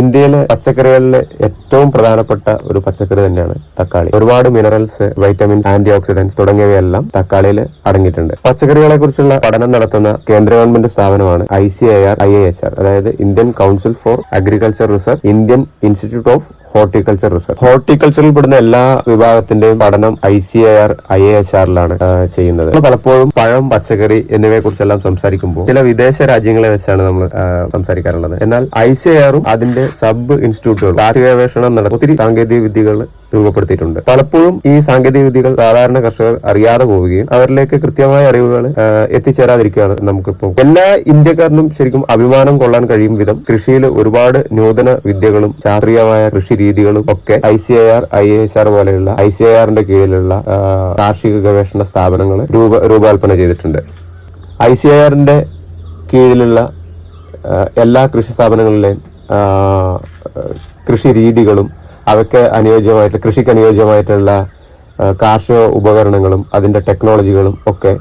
ഇന്ത്യയിലെ പച്ചക്കറികളിലെ ഏറ്റവും പ്രധാനപ്പെട്ട ഒരു പച്ചക്കറി തന്നെയാണ് തക്കാളി. ഒരുപാട് മിനറൽസ് വൈറ്റമിൻ ആന്റി ഓക്സിഡൻസ് തുടങ്ങിയവയെല്ലാം തക്കാളിയിൽ അടങ്ങിയിട്ടുണ്ട്. പച്ചക്കറികളെ കുറിച്ചുള്ള പഠനം നടത്തുന്ന കേന്ദ്ര ഗവൺമെന്റ് സ്ഥാപനമാണ് I C I R I H R അതായത് Indian council for agriculture research Indian institute of horticulture research. ഹോർട്ടിക്കൾച്ചറിൽ പെടുന്ന എല്ലാ വിഭാഗത്തിന്റെയും പഠനം I C I R I A H ആറിലാണ് ചെയ്യുന്നത്. പലപ്പോഴും പഴം പച്ചക്കറി എന്നിവയെ കുറിച്ചെല്ലാം സംസാരിക്കുമ്പോൾ ചില വിദേശ രാജ്യങ്ങളെ വെച്ചാണ് നമ്മൾ സംസാരിക്കാറുള്ളത്. എന്നാൽ ഐ സി ഐ ആറും അതിന്റെ സബ് ഇൻസ്റ്റിറ്റ്യൂട്ടുകൾ ഗവേഷണം നടത്തി ഒത്തിരി സാങ്കേതിക വിദ്യകൾ രൂപപ്പെടുത്തിയിട്ടുണ്ട്. പലപ്പോഴും ഈ സാങ്കേതിക വിദ്യകൾ സാധാരണ കർഷകർ അറിയാതെ പോവുകയും അവരിലേക്ക് കൃത്യമായ അറിവുകൾ എത്തിച്ചേരാതിരിക്കുകയാണ് നമുക്കിപ്പോൾ എല്ലാ ഇന്ത്യക്കാരനും ശരിക്കും അഭിമാനം കൊള്ളാൻ കഴിയും വിധം കൃഷിയിൽ ഒരുപാട് നൂതന വിദ്യകളും ശാസ്ത്രീയമായ കൃഷി രീതികളും ഒക്കെ I C I R I S R പോലെയുള്ള ഐ സി ഐ ആറിന്റെ കീഴിലുള്ള കാർഷിക ഗവേഷണ സ്ഥാപനങ്ങൾ രൂപ രൂപകൽപ്പന ചെയ്തിട്ടുണ്ട്. ഐ സി ഐ ആറിന്റെ കീഴിലുള്ള എല്ലാ കൃഷി സ്ഥാപനങ്ങളിലെയും കൃഷി രീതികളും അവയ്ക്ക് അനുയോജ്യമായിട്ട് കൃഷിക്ക് അനുയോജ്യമായിട്ടുള്ള കാർഷിക ഉപകരണങ്ങളും അതിന്റെ ടെക്നോളജികളും ഒക്കെ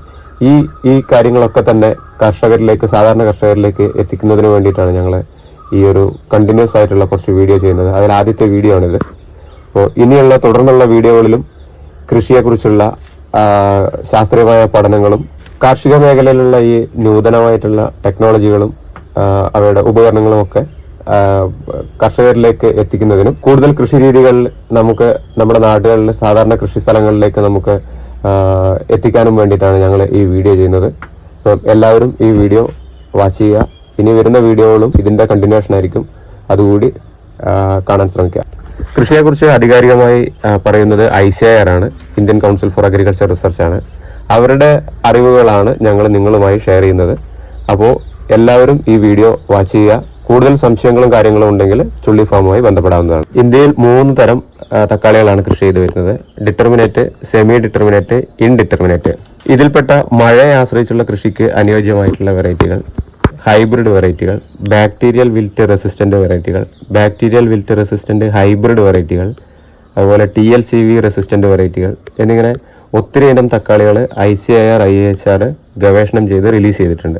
ഈ ഈ കാര്യങ്ങളൊക്കെ തന്നെ കർഷകരിലേക്ക് സാധാരണ കർഷകരിലേക്ക് എത്തിക്കുന്നതിന് വേണ്ടിയിട്ടാണ് ഞങ്ങൾ ഈ ഒരു കണ്ടിന്യൂസ് ആയിട്ടുള്ള കുറച്ച് വീഡിയോ ചെയ്യുന്നത്. അതിൽ ആദ്യത്തെ വീഡിയോ ആണിത്. അപ്പോൾ ഇനിയുള്ള തുടർന്നുള്ള വീഡിയോകളിലും കൃഷിയെക്കുറിച്ചുള്ള ശാസ്ത്രീയമായ പഠനങ്ങളും കാർഷിക മേഖലയിലുള്ള ഈ നൂതനമായിട്ടുള്ള ടെക്നോളജികളും അവയുടെ ഉപകരണങ്ങളും ഒക്കെ കർഷകരിലേക്ക് എത്തിക്കുന്നതിനും കൂടുതൽ കൃഷി രീതികൾ നമുക്ക് നമ്മുടെ നാടുകളിൽ സാധാരണ കൃഷി സ്ഥലങ്ങളിലേക്ക് നമുക്ക് എത്തിക്കാനും വേണ്ടിയിട്ടാണ് ഞങ്ങൾ ഈ വീഡിയോ ചെയ്യുന്നത്. അപ്പം എല്ലാവരും ഈ വീഡിയോ വാച്ച് ചെയ്യുക. ഇനി വരുന്ന വീഡിയോകളും ഇതിന്റെ കണ്ടിന്യൂഷൻ ആയിരിക്കും. അതുകൂടി കാണാൻ ശ്രമിക്കുക. കൃഷിയെക്കുറിച്ച് ആധികാരികമായി ആ, പറയുന്നത് ഐ സി ഐ ആർ ആണ്. Indian council for agriculture research ആണ്. അവരുടെ അറിവുകളാണ് ഞങ്ങൾ നിങ്ങളുമായി ഷെയർ ചെയ്യുന്നത്. അപ്പോൾ എല്ലാവരും ഈ വീഡിയോ വാച്ച് ചെയ്യുക. കൂടുതൽ സംശയങ്ങളും കാര്യങ്ങളും ഉണ്ടെങ്കിൽ ചുള്ളി ഫാമുമായി ബന്ധപ്പെടാവുന്നതാണ്. ഇന്ത്യയിൽ മൂന്ന് തരം തക്കാളികളാണ് കൃഷി ചെയ്തു വരുന്നത്. ഡിറ്റർമിനേറ്റ് സെമി ഡിറ്റർമിനേറ്റ് ഇൻഡിറ്റർമിനേറ്റ് ഇതിൽപ്പെട്ട മഴയെ ആശ്രയിച്ചുള്ള കൃഷിക്ക് അനുയോജ്യമായിട്ടുള്ള വെറൈറ്റികൾ ഹൈബ്രിഡ് വെറൈറ്റികൾ ബാക്ടീരിയൽ വിൽറ്റ് റെസിസ്റ്റന്റ് വെറൈറ്റികൾ ബാക്ടീരിയൽ വിൽറ്റ് റെസിസ്റ്റന്റ് ഹൈബ്രിഡ് വെറൈറ്റികൾ അതുപോലെ T L C V resistant വെറൈറ്റികൾ എന്നിങ്ങനെ ഒത്തിരി ഇനം തക്കാളികൾ I C I R I H R ഗവേഷണം ചെയ്ത് റിലീസ് ചെയ്തിട്ടുണ്ട്.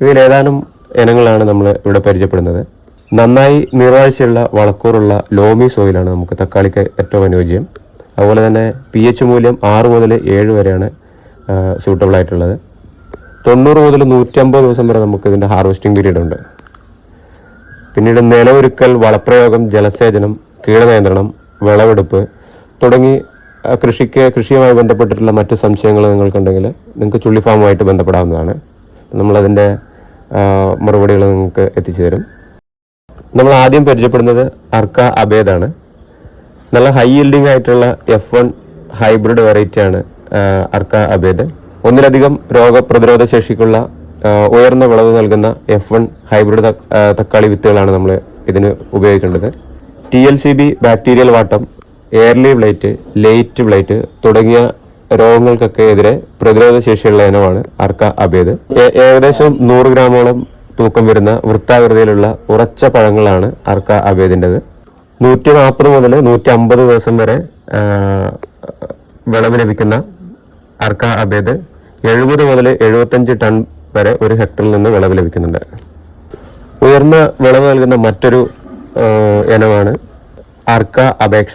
ഇവയിൽ ഏതാനും ഇനങ്ങളാണ് നമ്മൾ ഇവിടെ പരിചയപ്പെടുന്നത്. നന്നായി നീറാഴ്ചയുള്ള വളക്കൂറുള്ള ലോമി സോയിലാണ് നമുക്ക് തക്കാളിക്ക് ഏറ്റവും അനുയോജ്യം. അതുപോലെ തന്നെ പി എച്ച് മൂല്യം ആറ് മുതൽ ഏഴ് വരെയാണ് സൂട്ടബിൾ ആയിട്ടുള്ളത്. തൊണ്ണൂറ് മുതൽ നൂറ്റമ്പത് ദിവസം വരെ നമുക്ക് ഇതിന്റെ ഹാർവെസ്റ്റിംഗ് പീരീഡ് ഉണ്ട്. പിന്നീട് നിലവൊരുക്കൽ വളപ്രയോഗം ജലസേചനം കീടനിയന്ത്രണം വിളവെടുപ്പ് തുടങ്ങി കൃഷിക്ക് കൃഷിയുമായി ബന്ധപ്പെട്ടിട്ടുള്ള മറ്റ് സംശയങ്ങൾ നിങ്ങൾക്കുണ്ടെങ്കിൽ നിങ്ങൾക്ക് ചുള്ളി ഫാമുമായിട്ട് ബന്ധപ്പെടാവുന്നതാണ്. നമ്മളതിന്റെ മറുപടികൾ നിങ്ങൾക്ക് എത്തിച്ചു തരും. നമ്മൾ ആദ്യം പരിചയപ്പെടുന്നത് അർക്ക അബേദാണ്. നല്ല ഹൈ yielding ആയിട്ടുള്ള എഫ് വൺ ഹൈബ്രിഡ് വെറൈറ്റിയാണ് അർക്ക അബേദ്. ഒന്നിലധികം രോഗപ്രതിരോധ ശേഷിക്കുള്ള ഉയർന്ന വിളവ് നൽകുന്ന എഫ് വൺ ഹൈബ്രിഡ് തക്കാളി വിത്തുകളാണ് നമ്മൾ ഇതിന് ഉപയോഗിക്കേണ്ടത്. T L C B bacterial വാട്ടം early blight late blight തുടങ്ങിയ രോഗങ്ങൾക്കൊക്കെ എതിരെ പ്രതിരോധ ശേഷിയുള്ള ഇനമാണ് അർക്ക അബേദ്. ഏകദേശം നൂറ് ഗ്രാമോളം തൂക്കം വരുന്ന വൃത്താകൃതിയിലുള്ള ഉറച്ച പഴങ്ങളാണ് അർക്ക അബേദിന്റെത്. നൂറ്റി നാൽപ്പത് മുതൽ നൂറ്റി അമ്പത് ദിവസം വരെ വിളവ് ലഭിക്കുന്ന അർക്ക അബേദ് എഴുപത് മുതൽ എഴുപത്തഞ്ച് ടൺ വരെ ഒരു ഹെക്ടറിൽ നിന്ന് വിളവ് ലഭിക്കുന്നുണ്ട്. ഉയർന്ന വിളവ് നൽകുന്ന മറ്റൊരു ഇനമാണ് അർക്ക അപേക്ഷ.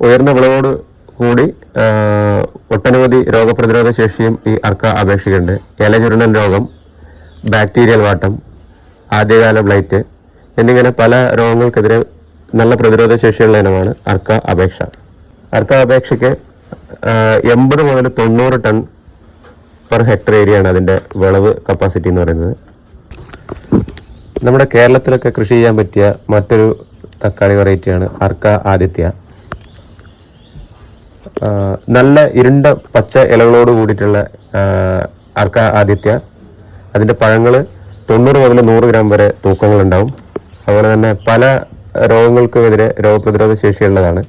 ഉയർന്ന വിളവോട് കൂടി ഒട്ടനവധി രോഗപ്രതിരോധ ശേഷിയും ഈ അർക്ക അപേക്ഷിക്കുന്നുണ്ട്. ഇലചുരുണൻ രോഗം ബാക്ടീരിയൽ വാട്ടം ആദ്യകാല ബ്ലൈറ്റ് എന്നിങ്ങനെ പല രോഗങ്ങൾക്കെതിരെ നല്ല പ്രതിരോധ ശേഷിയുള്ള ഇനമാണ് അർക്ക അപേക്ഷ. അർക്ക അപേക്ഷയ്ക്ക് എൺപത് മുതൽ തൊണ്ണൂറ് ടൺ പെർ ഹെക്ടർ ഏരിയയാണ് അതിന്റെ വിളവ് കപ്പാസിറ്റി എന്ന് പറയുന്നത്. നമ്മുടെ കേരളത്തിലൊക്കെ കൃഷി ചെയ്യാൻ പറ്റിയ മറ്റൊരു തക്കാളി വെറൈറ്റിയാണ് അർക്ക ആദിത്യ. നല്ല ഇരുണ്ട പച്ച ഇലകളോട് കൂടിയിട്ടുള്ള അർക്ക ആദിത്യ. അതിന്റെ പഴങ്ങൾ തൊണ്ണൂറ് മുതൽ നൂറ് ഗ്രാം വരെ തൂക്കങ്ങളുണ്ടാവും. അതുപോലെ തന്നെ പല രോഗങ്ങൾക്കുമെതിരെ രോഗപ്രതിരോധ ശേഷിയുള്ളതാണ്.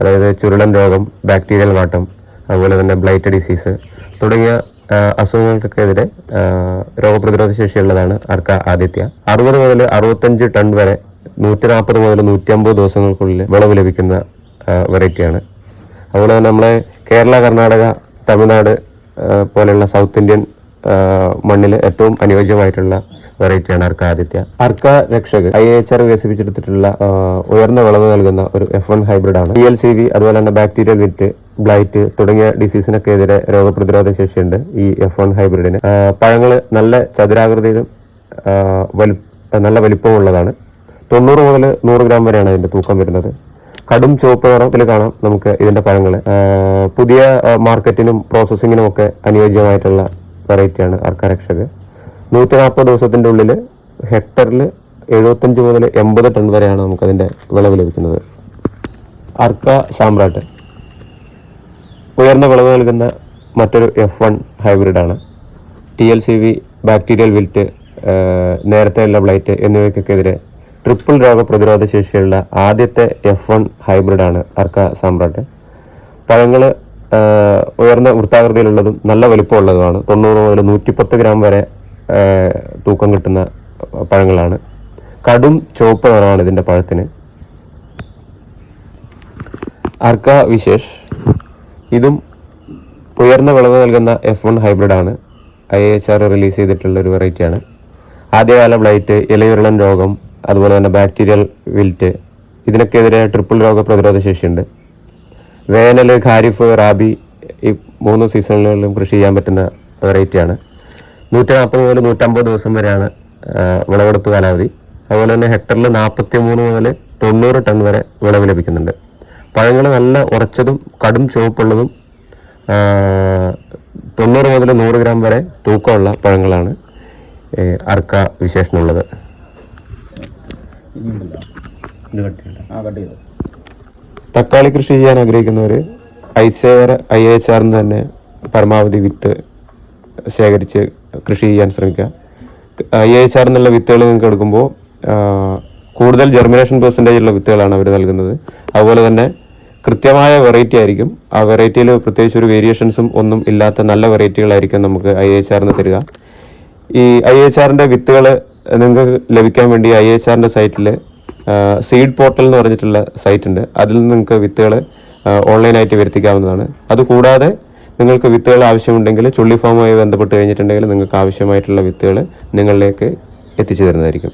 അതായത് ചുരുളൻ രോഗം ബാക്ടീരിയൽ വാട്ടം അതുപോലെ തന്നെ ബ്ലൈറ്റ് ഡിസീസ് തുടങ്ങിയ അസുഖങ്ങൾക്കെതിരെ രോഗപ്രതിരോധ ശേഷിയുള്ളതാണ് അർക്ക ആദിത്യ. അറുപത് മുതൽ അറുപത്തഞ്ച് ടൺ വരെ നൂറ്റി നാൽപ്പത് മുതൽ നൂറ്റി അമ്പത് ദിവസങ്ങൾക്കുള്ളിൽ വിളവ് ലഭിക്കുന്ന വെറൈറ്റിയാണ് അതുപോലെ തന്നെ നമ്മളെ കേരള കർണാടക തമിഴ്നാട് പോലെയുള്ള സൗത്ത് ഇന്ത്യൻ മണ്ണിൽ ഏറ്റവും അനുയോജ്യമായിട്ടുള്ള വെറൈറ്റിയാണ് Arka Aditya. Arka Rakshak. I H R വികസിപ്പിച്ചെടുത്തിട്ടുള്ള ഉയർന്ന വിളവ് നൽകുന്ന ഒരു എഫ് വൺ ഹൈബ്രിഡ് ആണ്. പി എൽ സി വി അതുപോലെ തന്നെ ബാക്ടീരിയൽ വിറ്റ് ബ്ലൈറ്റ് തുടങ്ങിയ ഡിസീസിനൊക്കെ എതിരെ രോഗപ്രതിരോധ ശേഷിയുണ്ട് ഈ എഫ് വൺ ഹൈബ്രിഡിന് പഴങ്ങൾ നല്ല ചതുരാകൃതിയിലും വലു നല്ല വലിപ്പമുള്ളതാണ്. തൊണ്ണൂറ് മുതൽ നൂറ് ഗ്രാം വരെയാണ് അതിന്റെ തൂക്കം വരുന്നത്. കടും ചുവപ്പ് നിറത്തിൽ കാണാം നമുക്ക് ഇതിന്റെ പഴങ്ങൾ പുതിയ മാർക്കറ്റിനും പ്രോസസ്സിങ്ങിനും ഒക്കെ അനുയോജ്യമായിട്ടുള്ള വെറൈറ്റിയാണ് അർക്ക രക്ഷക്. നൂറ്റി നാൽപ്പത് ദിവസത്തിന്റെ ഉള്ളിൽ ഹെക്ടറിൽ എഴുപത്തഞ്ച് മുതൽ എൺപത് ടൺ വരെയാണ് നമുക്ക് അതിന്റെ വിളവ് ലഭിക്കുന്നത്. അർക്ക സാമ്രാട്ട്. ഉയർന്ന വിളവ് നൽകുന്ന മറ്റൊരു F one ഹൈബ്രിഡാണ് T L C V bacterial wilt നേരത്തെയുള്ള ബ്ലൈറ്റ് എന്നിവയ്ക്കെതിരെ ട്രിപ്പിൾ രോഗപ്രതിരോധ ശേഷിയുള്ള ആദ്യത്തെ എഫ് വൺ ഹൈബ്രിഡാണ് അർക്ക സാമ്രാട്ട്. പഴങ്ങൾ ഉയർന്ന വൃത്താകൃതിയിലുള്ളതും നല്ല വലിപ്പമുള്ളതുമാണ്. തൊണ്ണൂറ് മുതൽ നൂറ്റിപ്പത്ത് ഗ്രാം വരെ തൂക്കം കിട്ടുന്ന പഴങ്ങളാണ്. കടും ചുവപ്പ് നിറമാണ് ഇതിന്റെ പഴത്തിന്. അർക്ക വിശേഷ്. ഇതും ഉയർന്ന വിളവ് നൽകുന്ന എഫ് വൺ ഹൈബ്രിഡാണ് ഐ എച്ച് ആർ റിലീസ് ചെയ്തിട്ടുള്ള ഒരു വെറൈറ്റിയാണ് ആദ്യകാല ബ്ലൈറ്റ് ഇലയുരുളൻ രോഗം അതുപോലെ തന്നെ ബാക്ടീരിയൽ വിൽറ്റ് ഇതിനൊക്കെതിരെ ട്രിപ്പിൾ രോഗ പ്രതിരോധ ശേഷിയുണ്ട്. വേനൽ ഖാരിഫ് റാബി ഈ മൂന്ന് സീസണുകളിലും കൃഷി ചെയ്യാൻ പറ്റുന്ന വെറൈറ്റിയാണ് നൂറ്റി നാൽപ്പത് മുതൽ നൂറ്റമ്പത് ദിവസം വരെയാണ് വിളവെടുപ്പ് കാലാവധി. അതുപോലെ തന്നെ ഹെക്ടറിൽ നാൽപ്പത്തി മൂന്ന് മുതൽ തൊണ്ണൂറ് ടൺ വരെ വിളവ് ലഭിക്കുന്നുണ്ട്. പഴങ്ങൾ നല്ല ഉറച്ചതും കടും ചുവപ്പുള്ളതും തൊണ്ണൂറ് മുതൽ നൂറ് ഗ്രാം വരെ തൂക്കമുള്ള പഴങ്ങളാണ് ആ കട്ട് ചെയ്തു. തക്കാളി കൃഷി ചെയ്യാൻ ആഗ്രഹിക്കുന്നവർ I C R I H ആറിന് തന്നെ പരമാവധി വിത്ത് ശേഖരിച്ച് കൃഷി ചെയ്യാൻ ശ്രമിക്കുക. ഐ എച്ച് ആർ എന്നുള്ള വിത്തുകൾ നിങ്ങൾക്ക് എടുക്കുമ്പോൾ കൂടുതൽ ജെർമിനേഷൻ പെർസെന്റേജ് ഉള്ള വിത്തുകളാണ് അവർ നൽകുന്നത്. അതുപോലെ തന്നെ കൃത്യമായ വെറൈറ്റി ആയിരിക്കും. ആ വെറൈറ്റിയിൽ പ്രത്യേകിച്ച് ഒരു വേരിയേഷൻസും ഒന്നും ഇല്ലാത്ത നല്ല വെറൈറ്റികളായിരിക്കും നമുക്ക് ഐ എച്ച് ആറിന് തരിക. ഈ ഐ എച്ച് ആറിന്റെ വിത്തുകൾ നിങ്ങൾക്ക് ലഭിക്കാൻ വേണ്ടി ഐ എച്ച് ആറിന്റെ സൈറ്റിൽ സീഡ് പോർട്ടൽ എന്ന് പറഞ്ഞിട്ടുള്ള സൈറ്റ് ഉണ്ട്. അതിൽ നിന്ന് നിങ്ങൾക്ക് വിത്തുകൾ ഓൺലൈനായിട്ട് വരുത്തിക്കാവുന്നതാണ്. അതുകൂടാതെ നിങ്ങൾക്ക് വിത്തുകൾ ആവശ്യമുണ്ടെങ്കിൽ ചുള്ളി ഫാമുമായി ബന്ധപ്പെട്ട് കഴിഞ്ഞിട്ടുണ്ടെങ്കിൽ നിങ്ങൾക്ക് ആവശ്യമായിട്ടുള്ള വിത്തുകൾ നിങ്ങളിലേക്ക് എത്തിച്ചു തരുന്നതായിരിക്കും.